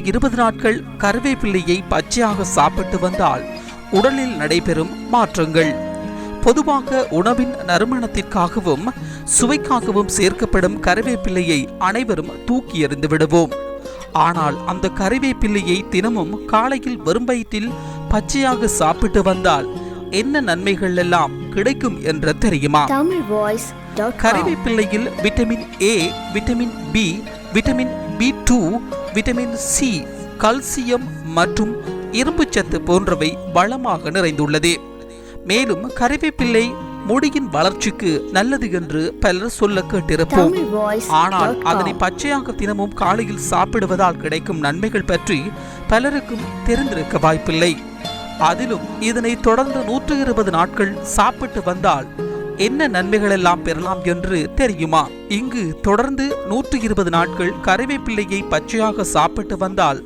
இருபது நாட்கள் கருவேப்பிள்ளையை பச்சையாக சாப்பிட்டு வந்தால் உடலில் நடைபெறும் மாற்றங்கள். பொதுவாக உணவின் நறுமணத்திற்காகவும் சுவைக்காகவும் சேர்க்கப்படும் கருவேப்பிள்ளையை அனைவரும் தூக்கி எறிந்து விடுவோம். ஆனால் அந்த கருவேப்பிள்ளையை தினமும் காலையில் வெறும் வயிற்றில் பச்சையாக சாப்பிட்டு வந்தால் என்ன நன்மைகள் எல்லாம் கிடைக்கும் என்று தெரியுமா? கறிவேப்பிள்ளையில் vitamin A vitamin B vitamin B two vitamin C calcium மற்றும் இரும்புச்சத்து போன்றவை வளமாக நிறைந்துள்ளது. மேலும் கறிவேப்பிள்ளை முடியின் வளர்ச்சிக்கு நல்லது என்று பலர் சொல்ல கேட்டிருப்போம். ஆனால் அதனை பச்சையாக தினமும் காலையில் சாப்பிடுவதால் கிடைக்கும் நன்மைகள் பற்றி பலருக்கும் தெரிந்திருக்க வாய்ப்பில்லை. அதிலும் இதனை தொடர்ந்து நூற்று இருபது நாட்கள் சாப்பிட்டு வந்தால் என்ன நன்மைகள் எல்லாம் பெறலாம் என்று தெரியுமா? இங்கு தொடர்ந்து நூற்று இருபது நாட்கள் கறிவேப்பிள்ளையை பச்சையாக சாப்பிட்டு வந்தால்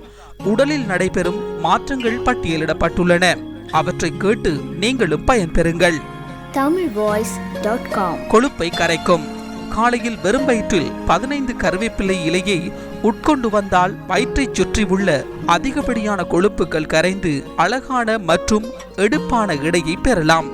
உடலில் நடைபெறும் மாற்றங்கள் பட்டியலிடப்பட்டுள்ளன. அவற்றை கேட்டு நீங்களும் பயன்பெறுங்கள் தமிழ் வாய்ஸ் டாட் காம் கொழுப்பை கரைக்கும். காலையில் வெறும் வயிற்றில் பதினைந்து கருவேப்பிலை இலையை உட்கொண்டு வந்தால் வயிற்றைச் சுற்றி உள்ள அதிகப்படியான கொழுப்புகள் கரைந்து அழகான மற்றும் எடுப்பான இடையை பெறலாம்.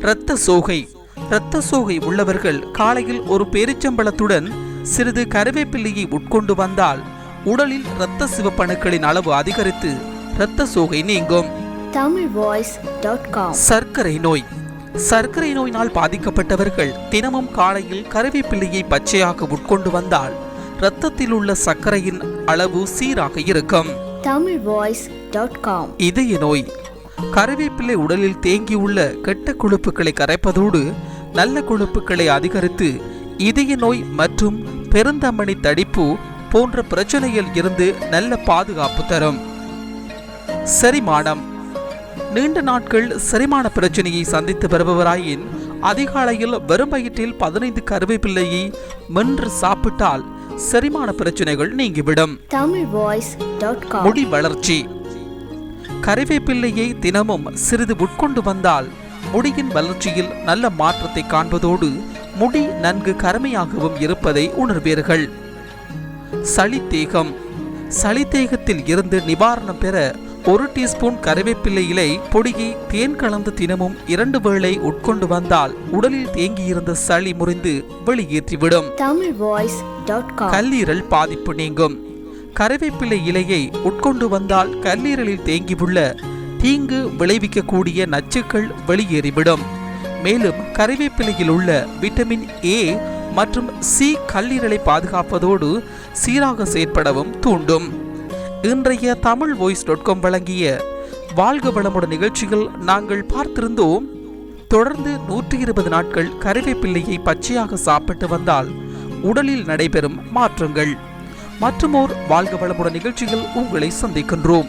இரத்த சோகை இரத்த சோகை உள்ளவர்கள் காலையில் ஒரு பேரிச்சம்பழத்துடன் சிறிது கருவேப்பிள்ளையை உட்கொண்டு வந்தால் உடலில் இரத்த சிவப்பணுக்களின் அளவு அதிகரித்து இரத்த சோகை நீங்கும். சர்க்கரை நோய். சர்க்கரை நோயினால் பாதிக்கப்பட்டவர்கள் தினமும் காலையில் கருவேப்பிள்ளையை பச்சையாக உட்கொண்டு வந்தால் இரத்தத்தில் உள்ள சர்க்கரையின் அளவு சீராக இருக்கும். இதய நோய். கருவேப்பிள்ளை உடலில் தேங்கியுள்ள கெட்ட கொழுப்புகளை கரைப்பதோடு நல்ல கொழுப்புகளை அதிகரித்து இதய நோய் மற்றும் பெருந்தமணி தடிப்பு போன்ற பிரச்சனையில் இருந்து நல்ல பாதுகாப்பு தரும். செரிமானம். நீண்ட நாட்கள் செரிமான பிரச்சனையை சந்தித்து வருபவராயின் அதிகாலையில் வெறும் வயிற்றில் பதினைந்து கருவேப்பிள்ளையை மென்று சாப்பிட்டால் செரிமான பிரச்சனைகள் நீங்கிவிடும். முடி வளர்ச்சி. கறிவேப்பிள்ளையை தினமும் சிறிது உட்கொண்டு வந்தால் முடியின் வளர்ச்சியில் நல்ல மாற்றத்தை காண்பதோடு முடி நன்கு கருமையாகவும் இருப்பதை உணர்வீர்கள். சளித்தேகம் சளித்தேகத்தில் இருந்து நிவாரணம் பெற ஒரு டீஸ்பூன் கறிவேப்பிள்ளை இலை பொடியை தேன் கலந்து தினமும் இரண்டு வேளை உட்கொண்டு வந்தால் உடலில் தேங்கியிருந்த சளி முறிந்து வெளியேற்றிவிடும். கல்லீரல் பாதிப்பு நீங்கும். கருவேப்பிலை இலையை உட்கொண்டு வந்தால் கல்லீரலில் தேங்கியுள்ள தீங்கு விளைவிக்கக்கூடிய நச்சுக்கள் வெளியேறிவிடும். மேலும் கறிவேப்பிலையில் உள்ள விட்டமின் ஏ மற்றும் சி கல்லீரலை பாதுகாப்பதோடு சீராக செயற்படவும் தூண்டும். இன்றைய தமிழ் வாய்ஸ் டாட் காம் வழங்கிய வாழ்க வளமுடன் நிகழ்ச்சிகள் நாங்கள் பார்த்திருந்தோம். தொடர்ந்து நூற்றி இருபது நாட்கள் கறிவேப்பிள்ளையை பச்சையாக சாப்பிட்டு வந்தால் உடலில் நடைபெறும் மாற்றங்கள். மற்றுமோர் வாழ்க வளமுடன் நிகழ்ச்சிகள் உங்களை சந்திக்கின்றோம்.